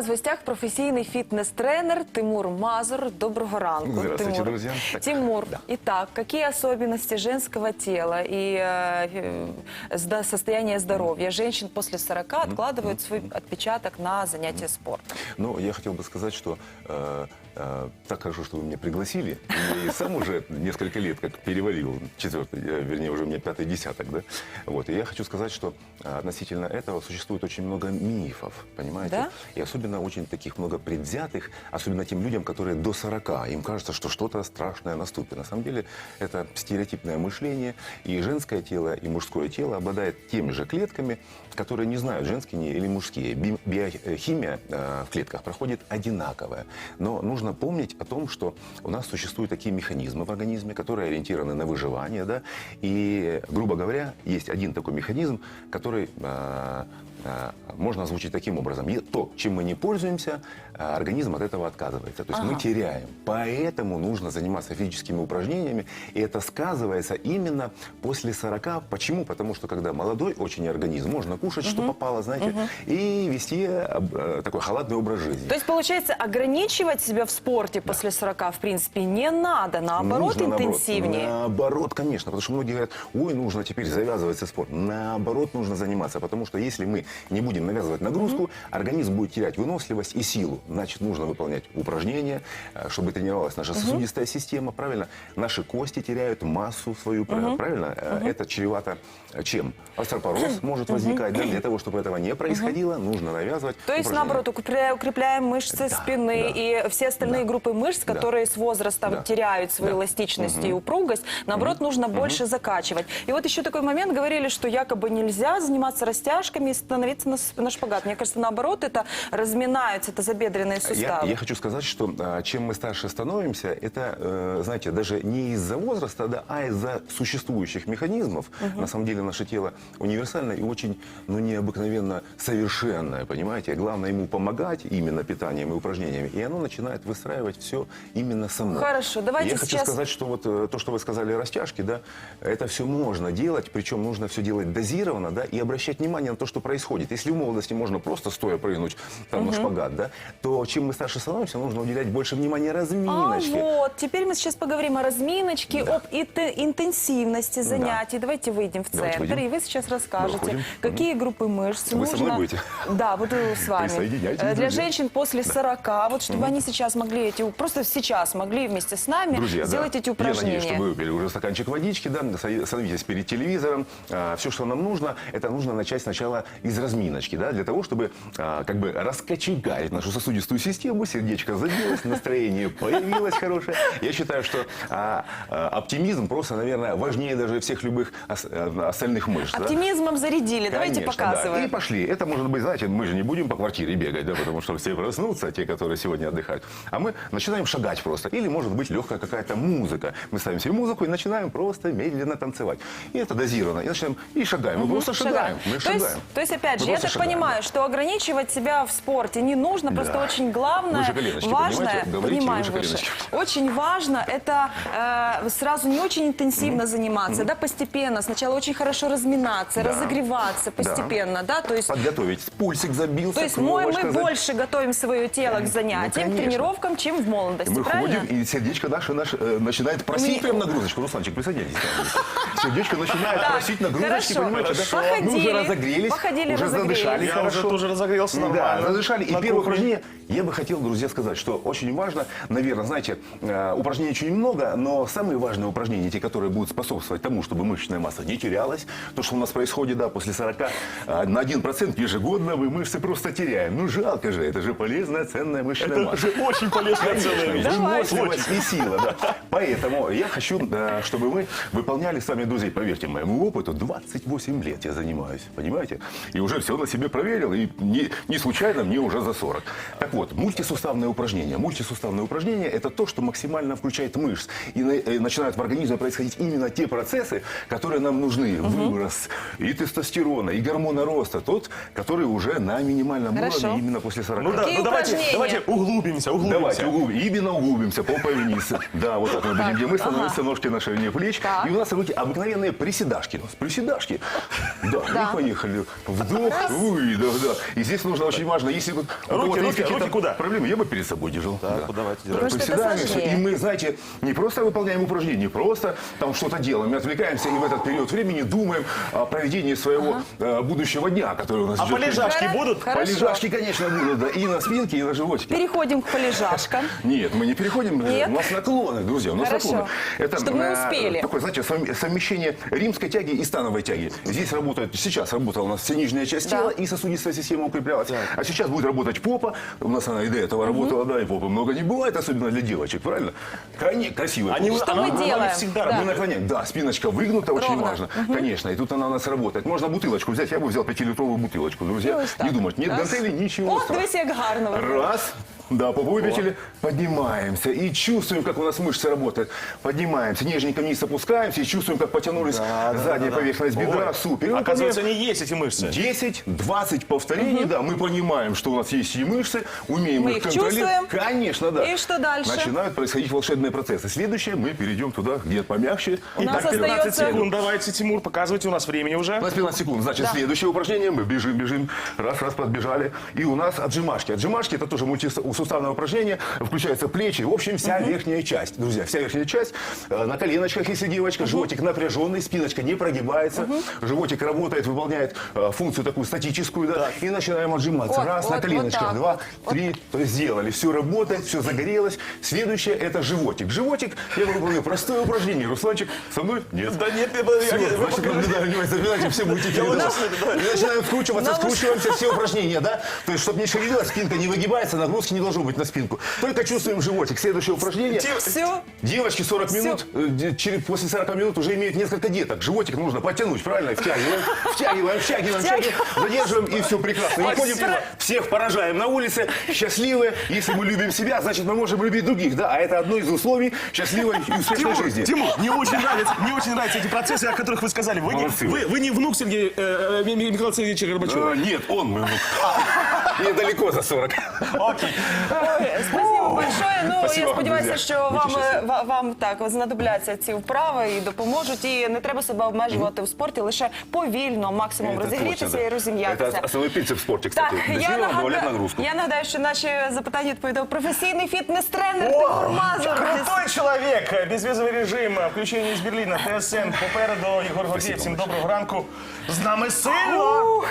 нас в гостях професійний фитнес-тренер Тимур Мазур. Доброго ранку, Здравствуйте, Тимур. друзья. Так, Тимур, да. итак, какие особенности женского тела и э, э, состояние здоровья женщин после 40 откладывают свой отпечаток на занятия спортом? Ну, я хотел бы сказать, что э, так хорошо, что вы меня пригласили. И сам уже несколько лет как перевалил, четвертый, э, вернее, уже у меня пятый десяток, да? Вот, и я хочу сказать, что э, относительно этого существует очень много мифов, понимаете? Да? И особенно очень таких много предвзятых, особенно тем людям, которые до 40. Им кажется, что что-то страшное наступит. На самом деле это стереотипное мышление. И женское тело, и мужское тело обладает теми же клетками, которые не знают, женские или мужские. Би- Биохимия э, в клетках проходит одинаковая. Но нужно помнить о том, что у нас существуют такие механизмы в организме, которые ориентированы на выживание. Да? И, грубо говоря, есть один такой механизм, который э, э, можно озвучить таким образом. То, чем мы не пользуемся, э, организм от этого отказывается. То есть мы Ага. теряем. Поэтому нужно заниматься физическими упражнениями. И это сказывается именно после 40. Почему? Потому что когда молодой очень организм, можно кушать, что попало, знаете, и вести э, такой халатный образ жизни. То есть, получается, ограничивать себя в спорте после 40, в принципе, не надо. Наоборот, Нужно, наоборот. интенсивнее. Наоборот, конечно. Потому что многие говорят, ой, нужно теперь завязывать со спортом. Наоборот, нужно заниматься. Потому что если мы не будем навязывать нагрузку, организм будет терять выносливость и силу. Значит, нужно выполнять упражнения, э, чтобы тренировалась наша сосудистая система, правильно? Наши кости теряют массу свою, прав- правильно? Э, Это чревато э, чем? Остеопороз может возникать. Да? Для того, чтобы этого не происходило, нужно навязывать То есть, наоборот, укрепляем мышцы спины да. и все остальные Да. группы мышц, Да. которые с возрастом Да. теряют свою Да. эластичность и упругость, наоборот, нужно больше закачивать. И вот еще такой момент, говорили, что якобы нельзя заниматься растяжками и становиться на, на шпагат. Мне кажется, наоборот, это разминаются, это забедренные Я, суставы. я хочу сказать, что а, чем мы старше становимся, это, э, знаете, даже не из-за возраста, да, а из-за существующих механизмов. На самом деле наше тело универсально и очень, ну, необыкновенно совершенное, понимаете? Главное ему помогать именно питанием и упражнениями, и оно начинает выстраивать все именно само. Хорошо, давайте Я хочу сейчас- сказать, что вот э, то, что вы сказали, растяжки, да, это все можно делать, причем нужно все делать дозированно, да, и обращать внимание на то, что происходит. Если в молодости можно просто стоя прыгнуть там, на шпагат, да, то чем мы старше становимся, нужно уделять больше внимания А разминочке. вот, теперь мы сейчас поговорим о разминочке, Да. об интенсивности занятий. Давайте выйдем в центр, выйдем. и вы сейчас расскажете, выходим. какие группы мышц Вы нужно... со мной будете? Да, буду с вами. Э, Для друзья. женщин после 40, вот чтобы они сейчас могли эти, просто сейчас могли вместе с нами Друзья, сделать да. эти Я упражнения. надеюсь, что вы выпили уже стаканчик водички, да, са- садитесь перед телевизором. все, что нам нужно, это нужно начать сначала из разминочки, да, для того, чтобы а, как бы раскочегарить нашу сосудистую систему, сердечко забилось, настроение появилось хорошее. Я считаю, что а, а, оптимизм просто, наверное, важнее даже всех любых ос- э, остальных мышц. да. Оптимизмом зарядили, давайте Конечно, показываем. Да. И пошли. Это может быть, знаете, мы же не будем по квартире бегать, да, потому что все проснутся, те, которые сегодня отдыхают. А мы начинаем шагать просто. Или может быть легкая какая-то музыка. Мы ставим себе музыку и начинаем просто медленно танцевать. И это дозировано. И начинаем, и шагаем. Мы просто шагаем. Мы то, есть, шагаем. то есть, опять Мы же, я просто так шагаем, понимаю, да. что ограничивать себя в спорте не нужно, просто Да. очень главное, важное, же выше. Очень важно это э, сразу не очень интенсивно заниматься, да, постепенно. Сначала очень хорошо разминаться, Да. разогреваться постепенно, да, то есть. Подготовить. Пульсик забился, То есть мы, мы больше готовим свое тело к занятиям, к конечно. тренировкам, чем в молодости, Мы правильно? ходим, и сердечко наше, наше э, начинает просить Мне- прям нагрузочку. Русланчик, присоединяйтесь. Сердечко начинает просить нагрузочки, хорошо. понимаете? Мы уже разогрелись, походили, уже задышали Я уже тоже разогрелся Да, нормально. задышали. И первое упражнение, я бы хотел, друзья, сказать, что очень важно, наверное, знаете, э, упражнений очень много, но самые важные упражнения, те, которые будут способствовать тому, чтобы мышечная масса не терялась, то, что у нас происходит, да, после 40, э, на 1% ежегодно мы мышцы просто теряем. Ну, жалко же, это же полезная, ценная мышечная Это масса. же очень полезная целая вещь. Выносливость и сила, да. Поэтому я хочу, да, чтобы мы выполняли с вами, друзья, поверьте моему опыту, 28 лет я занимаюсь, понимаете? И уже все на себе проверил, и не, не случайно мне уже за 40. Так вот, мультисуставное упражнение. Мультисуставное упражнение – это то, что максимально включает мышц. И на- э, начинают в организме происходить именно те процессы, которые нам нужны. Выброс и тестостерона, и гормона роста. Тот, который уже на минимальном Хорошо. уровне именно после 40. Ну да, Какие ну давайте, упражнения? давайте углубимся, углубимся. Давайте углубим. Именно углубимся, попой вниз. Да, вот так мы будем, где мы становимся, ножки на ширине плеч. И у нас руки обыкновенные приседашки. У нас приседашки. Да, и поехали. Вдох, видов, да. И здесь нужно очень важно, если вот у Руки, руки, руки куда? проблемы, я бы перед собой держал. Так, давайте, приседаем, сложнее. и мы, знаете, не просто выполняем упражнения, не просто там что-то делаем, мы отвлекаемся и в этот период времени думаем о проведении своего э, будущего дня, который у нас А ждет впереди. полежашки будут? Полежашки, конечно, будут, да, и на спинке, и на животике. Переходим к полежашкам. Нет, мы не переходим. Нет? У нас наклоны, друзья, у нас Хорошо. наклоны. Это Чтобы мы э, успели. Такое, знаете, сов- совмещение римской тяги и становой тяги. Здесь работает, сейчас работала у нас вся нижняя часть Да. тела и сосудистая система укреплялась. А сейчас будет работать попа. У нас она и до этого работала, да, и попы много не бывает, особенно для девочек, правильно? Крайне красивая Они. Что она- мы она делаем? всегда Да. Мы наклоняем, да, спиночка выгнута, очень Ровно. важно. Конечно, и тут она у нас работает. Можно бутылочку взять, я бы взял 5-литровую бутылочку, друзья. Ну. Не думать, нет гантелей, ничего О, дивись, як гарно. Раз. Да, попу выпятили, поднимаемся и чувствуем, как у нас мышцы работают. Поднимаемся, нежненько вниз опускаемся и чувствуем, как потянулись задняя поверхность бедра. Ой, Супер. И Оказывается, они есть, эти мышцы. 10-20 повторений, да, мы понимаем, что у нас есть и мышцы, умеем Мы их их контролировать. чувствуем. Конечно, да. И что дальше? Начинают происходить волшебные процессы. Следующее, мы перейдем туда, где помягче. У нас Итак, 15 остается- секунд. Давайте, Тимур, показывайте, у нас времени уже. У нас 15 секунд. Значит, Да. следующее упражнение. Мы бежим, бежим. Раз, раз, подбежали. И у нас отжимашки. Отжимашки это тоже мультисуставное упражнение. Включаются плечи. В общем, вся верхняя часть. Друзья, вся верхняя часть. Э, На коленочках, если девочка. Животик напряженный, спиночка не прогибается. Животик работает, выполняет э, функцию такую статическую. Да, и начинаем отжиматься. Вот, раз, вот, на вот коленочках. так. два, три. То есть сделали. Все работает, все загорелось. Следующее это животик. Животик, я выполню простое упражнение. Русланчик, со мной? Нет. Да нет, я- Все, я- значит, наблюдаем, внимательно, запоминайте, все да. И начинаем скручиваться, скручиваемся, все упражнения, да? То есть, чтобы не шевелилась, спинка не выгибается, нагрузки не должно быть на спинку. Только чувствуем животик. Следующее упражнение. Все. Девочки 40 Всё. минут, э, через, после 40 минут уже имеют несколько деток. Животик нужно подтянуть, правильно? Втягиваем, втягиваем, втягиваем, втягиваем, задерживаем, и все прекрасно. Выходим, всех поражаем на улице, счастливые. Если мы любим себя, значит, мы можем любить других, да? А это одно из условий счастливой и успешной Тимур, жизни. Тимур, мне очень нравится, мне очень нравятся эти процессы, о которых вы сказали. Вы, не, Молодцы. вы, вы не внук Сергея э, э, Михаила Сергеевича Горбачева. Э, Нет, он мой внук. Недалеко за 40. Окей. Ой, Спасибо большое. Ну Спасибо я вам, сподіваюся, друзі. що вам, е, ва- вам так знадобляться ці вправи і допоможуть. І не треба себе обмежувати в спорті, лише повільно, максимум Это розігрітися точно, і розім'ятися. Это основной принцип в спорте, Так, кстати. Я добавлять нагадаю, нагрузку? я нагадаю, що наші запитання відповідав професійний фітнес-тренер Тимур Мазур. Крутой чоловік, безвізовий режим, включення з Берліна, ТСН, попереду Ігор Гордієв. Всім доброго ранку. З нами сильно! Ух.